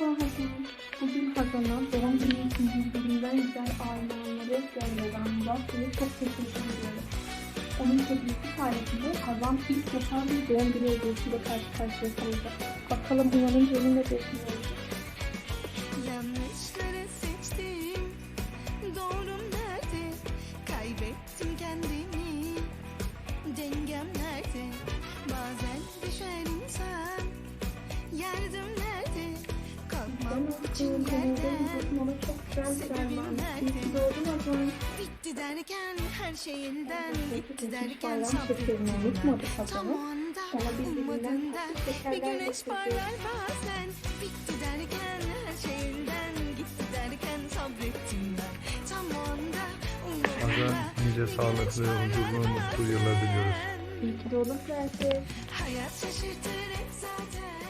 Merhaba Hazan. Bugün Hazan'a doğum günü için birbirinden güzel armağanları görmeden Rabbime çok teşekkür ediyorum. Onun hediyesi sayesinde Hazan ilk defa bir doğum günü hediyesiyle karşı karşıya kalacak. Bakalım uyanınca ne bekliyoruz. Yanlışları seçtim Doğrum nerede Kaybettim kendimi Dengem nerede Bazen Yerden gidiyorsun ama çok güzel bir. Bitti derken her şey Gitti peki, derken Tam o anda ummadığında Bir güneş parlar bazen Bitti derken her şey elden Gitti derken sabrettim ben Tam o anda ummadığında nice sağlıklı, huzurlu, mutlu yıllar diliyoruz. İyi ki doğdun Prenses. Hayat şaşırtır hep zaten